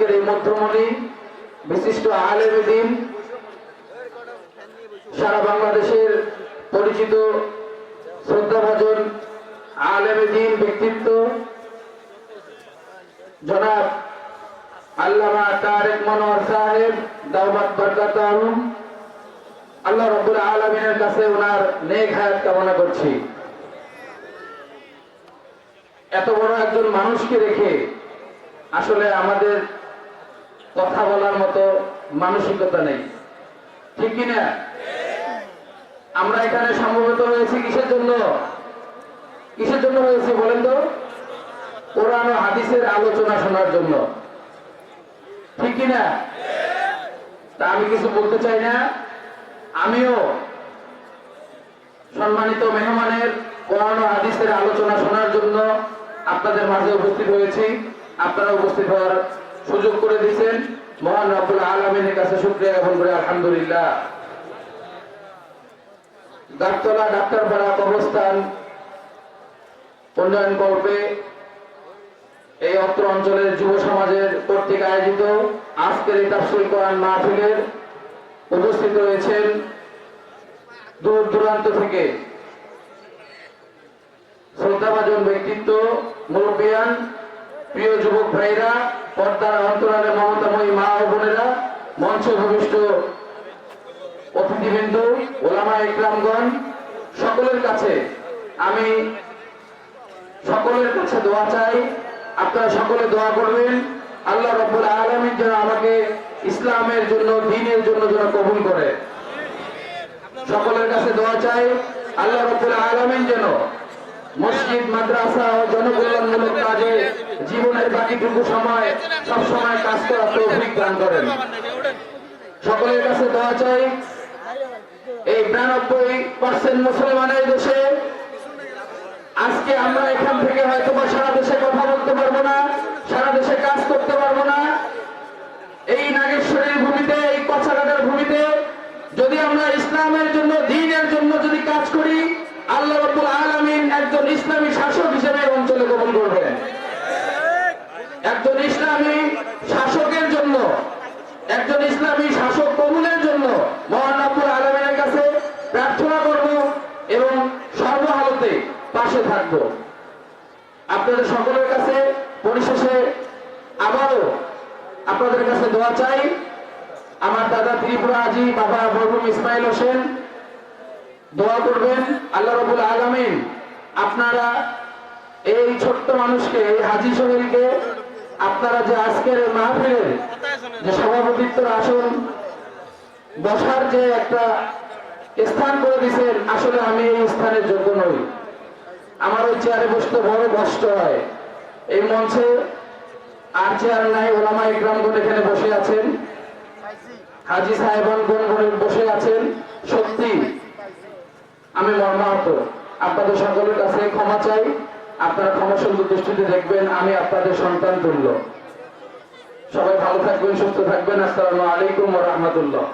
আজকের এই মধ্যমণি বিশিষ্ট আলেম সারা বাংলাদেশের পরিচিত শ্রদ্ধাভাজন আলেম দিন ব্যক্তিত্ব, জনাব আল্লামা তারেক মনোয়ার সাহেব দাওমাত বরকাত আল্লাহ রব্বুল আলমিনের কাছে ওনার নেক হায়াত কামনা করছি। এত বড় একজন মানুষকে রেখে আসলে আমাদের কথা বলার মতো মানসিকতা নেই। ঠিক কিনা? আমরা এখানে সমবেত হয়েছি কিসের জন্য? কিসের জন্য হয়েছি বলেন তো? কোরআন হাদিসের আলোচনা শোনার জন্য। ঠিক কিনা? তা আমি কিছু বলতে চাই না। আমিও সম্মানিত মেহমানের কোরআন হাদিসের আলোচনা শোনার জন্য আপনাদের মাঝে উপস্থিত হয়েছি। আপনারা উপস্থিত হওয়ার সুযোগ করে দিয়েছেন। মহান রব্বুল আলমিনের কাছে শুক্রিয়া জ্ঞাপন করে, আলহামদুলিল্লাহ। গাবতলা ডাক্তারপাড়া কবরস্থান উন্নয়ন কল্পে এই অত্র অঞ্চলের যুব সমাজের কর্তৃক আয়োজিত আজকের এই তাফসিল কোরআন মাহফিলের উপস্থিত রয়েছেন দূর দূরান্ত থেকে শ্রদ্ধাভাজন ব্যক্তিত্ব, মুরব্বিয়ান প্রিয় যুবক ভাইরা, পর্দার অন্তরালে মমতাময়ী মা ও বোনেরা মঞ্চ ভূমিষ্ঠ অতিথিবৃন্দ, ওলামা ইকরামগণ সকলের কাছে আমি সকলের কাছে দোয়া চাই। আপনারা সকলে দোয়া করবেন। আল্লাহ রব্বুল আলমীর যেন আমাকে ইসলামের জন্য, দিনের জন্য যেন কবুল করে। সকলের কাছে দোয়া চাই। আল্লাহ রব্বুল আলমিন যেন মসজিদ, মাদ্রাসা ও জনকল্যাণমূলক কাজে জীবনের বাকিটুকু সময় সব সময় কাজ করার তৌফিক দান করেন। সকলের কাছে দেওয়া চাই, এই বিরানব্বই পার্সেন্ট মুসলমানের দেশে, আজকে আমরা এখান থেকে হয়তো বা সারা দেশে কথা বলতে পারব না সারা দেশে কাজ করতে পারব না এই নাগেশ্বরীর ভূমিতে এই কচাঘাটের ভূমিতে যদি আমরা ইসলামের জন্য দিনের জন্য যদি কাজ করি আল্লাহ রব্বুল আলমিন একজন ইসলামী শাসক হিসেবে এই অঞ্চলে গ্রহণ করবেন একজন ইসলামী শাসকের জন্য, একজন ইসলামী শাসক কবুলের জন্য মহান রব্বুল আলমিনের কাছে প্রার্থনা করব এবং সর্বহালতে পাশে থাকব। আপনাদের সকলের কাছে পরিশেষে আবারও আপনাদের কাছে দোয়া চাই। আমার দাদা ত্রিপুরা আজি, বাবা মরহুম ইসমাইল হোসেন, দোয়া করবেন, আল্লাহ রবুল আলমিন আপনারা এই ছোট্ট মানুষকে, এই হাজি শহীদকে আপনারা যে আজকের মাহফিলের যে সভাপতিত্বের আসন বসার যে একটা স্থান করে দিয়েছেন আসলে আমি এই স্থানের যোগ্য নই। আমার ওই চেয়ারে বসতে বড় কষ্ট হয়। এই মঞ্চে আর চেয়ার নাই, ওলামা ইকরামগণ এখানে বসে আছেন। হাজি সাহেবান গণ বসে আছেন। সত্যি, আমি মর্মাহত। আপনাদের সকলের কাছে ক্ষমা চাই। আপনারা ক্ষমাসুন্দর দৃষ্টিতে দেখবেন, আমি আপনাদের সন্তান তুল্য। সবাই ভালো থাকবেন, সুস্থ থাকবেন। আসসালামু আলাইকুম রহমতুল্লাহ।